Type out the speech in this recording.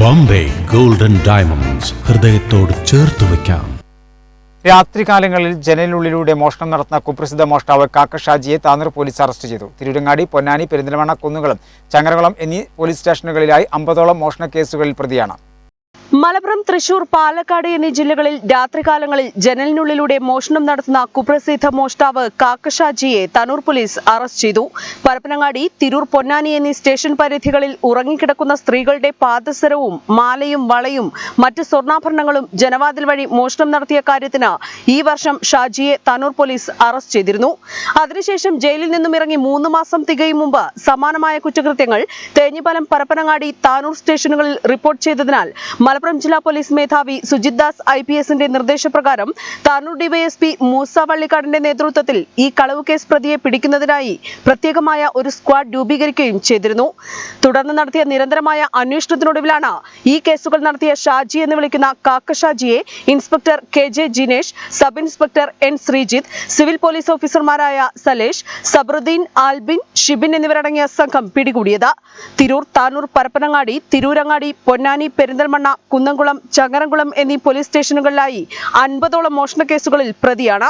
Bombay golden diamonds ഹൃദയത്തോട് ചേർത്ത് വയ്ക്കാം. രാത്രികാലങ്ങളിൽ ജനലിനുള്ളിലൂടെ മോഷണം നടത്തുന്ന കുപ്രസിദ്ധ മോഷ്ടാവ് കാക്ക ഷാജിയെ താനൂർ പോലീസ് അറസ്റ്റ് ചെയ്തു. തിരുവിടങ്ങാടി പൊന്നാനി പെരിന്തൽമണ്ണ കുന്നുകളും ചങ്ങരകുളം എന്നീ പോലീസ് സ്റ്റേഷനുകളിലായി അമ്പതോളം മോഷണ കേസുകളിൽ പ്രതിയാണ്. മലപ്പുറം തൃശൂർ പാലക്കാട് എന്നീ ജില്ലകളിൽ രാത്രികാലങ്ങളിൽ ജനലിനുള്ളിലൂടെ മോഷണം നടത്തുന്ന കുപ്രസിദ്ധ മോഷ്ടാവ് കാക്കഷാജിയെ തനൂർ പോലീസ് അറസ്റ്റ് ചെയ്തു. പരപ്പനങ്ങാടി തിരൂർ പൊന്നാനി എന്നീ സ്റ്റേഷൻ പരിധികളിൽ ഉറങ്ങിക്കിടക്കുന്ന സ്ത്രീകളുടെ പാദസരവും മാലയും വളയും മറ്റ് സ്വർണാഭരണങ്ങളും ജനവാതിൽ വഴി മോഷണം നടത്തിയ കാര്യത്തിന് ഈ വർഷം ഷാജിയെ തനൂർ പോലീസ് അറസ്റ്റ് ചെയ്തിരുന്നു. അതിനുശേഷം ജയിലിൽ നിന്നും ഇറങ്ങി മൂന്ന് മാസം തികയും മുമ്പ് സമാനമായ കുറ്റകൃത്യങ്ങൾ തേഞ്ഞിപ്പാലം പരപ്പനങ്ങാടി താനൂർ സ്റ്റേഷനുകളിൽ റിപ്പോർട്ട് ചെയ്തതിനാൽ മലപ്പുറം ജില്ലാ പോലീസ് മേധാവി സുജിത് ദാസ് ഐ പി എസിന്റെ നിർദ്ദേശപ്രകാരം താനൂർ ഡിവൈഎസ്പി മൂസ വള്ളിക്കാടിന്റെ നേതൃത്വത്തിൽ ഈ കളവ് കേസ് പ്രതിയെ പിടിക്കുന്നതിനായി പ്രത്യേകമായ ഒരു സ്ക്വാഡ് രൂപീകരിക്കുകയും ചെയ്തിരുന്നു. തുടർന്ന് നടത്തിയ നിരന്തരമായ അന്വേഷണത്തിനൊടുവിലാണ് ഈ കേസുകൾ നടത്തിയ ഷാജി എന്ന് വിളിക്കുന്ന കാക്ക ഷാജിയെ inspector K J Jinesh sub inspector N Sreejith civil police ഓഫീസർമാരായ സലേഷ് സബറുദ്ദീൻ ആൽബിൻ ഷിബിൻ എന്നിവരടങ്ങിയ സംഘം പിടികൂടിയത്. തിരൂർ താനൂർ പരപ്പനങ്ങാടി തിരൂരങ്ങാടി പൊന്നാനി പെരിന്തൽമണ്ണ കുന്നംകുളം ചങ്ങരംകുളം എന്നീ പോലീസ് സ്റ്റേഷനുകളിലായി അൻപതോളം മോഷണ കേസുകളിൽ പ്രതിയാണ്.